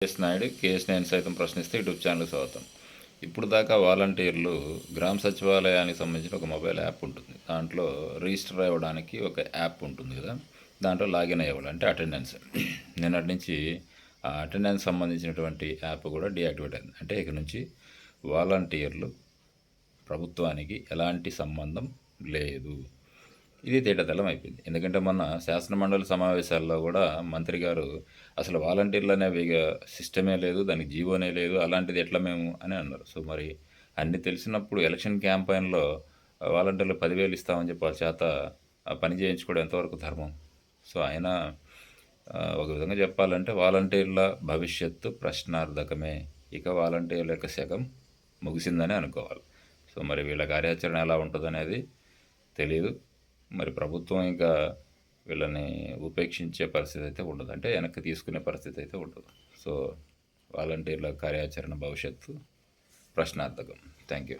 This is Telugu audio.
కేఎస్ నాయుడు కేఎస్ నేను సైతం ప్రశ్నిస్తే యూట్యూబ్ ఛానల్ స్వాగతం. ఇప్పుడు దాకా వాలంటీర్లు గ్రామ సచివాలయానికి సంబంధించిన ఒక మొబైల్ యాప్ ఉంటుంది. దాంట్లో రిజిస్టర్ అవ్వడానికి ఒక యాప్ ఉంటుంది కదా దాంట్లో లాగిన్ అయ్యేవాళ్ళు అంటే అటెండెన్స్. నిన్నటి నుంచి ఆ అటెండెన్స్ సంబంధించినటువంటి యాప్ కూడా డీయాక్టివేట్ అయింది. అంటే ఇక నుంచి వాలంటీర్లు ప్రభుత్వానికి ఎలాంటి సంబంధం లేదు. ఇది తేటతెల్లం అయిపోయింది. ఎందుకంటే మొన్న శాసనమండలి సమావేశాల్లో కూడా మంత్రి గారు అసలు వాలంటీర్లు అనే సిస్టమే లేదు దానికి జీవోనే లేదు అలాంటిది ఎట్లా మేము అని అన్నారు. సో మరి అన్ని తెలిసినప్పుడు ఎలక్షన్ క్యాంపెయిన్లో వాలంటీర్లు పదివేలు ఇస్తామని చెప్పి వాళ్ళ చేత పని చేయించుకోవడం ఎంతవరకు ధర్మం? సో ఆయన ఒక విధంగా చెప్పాలంటే వాలంటీర్ల భవిష్యత్తు ప్రశ్నార్థకమే. ఇక వాలంటీర్ల యొక్క శకం ముగిసిందని అనుకోవాలి. సో మరి వీళ్ళ కార్యాచరణ ఎలా ఉంటుందనేది తెలియదు మరి ప్రభుత్వం ఇంకా వీళ్ళని ఉపేక్షించే పరిస్థితి అయితే ఉండదు. అంటే వెనక్కి తీసుకునే పరిస్థితి అయితే ఉండదు. సో వాలంటీర్ల కార్యాచరణ భవిష్యత్తు ప్రశ్నార్థకం. Thank you.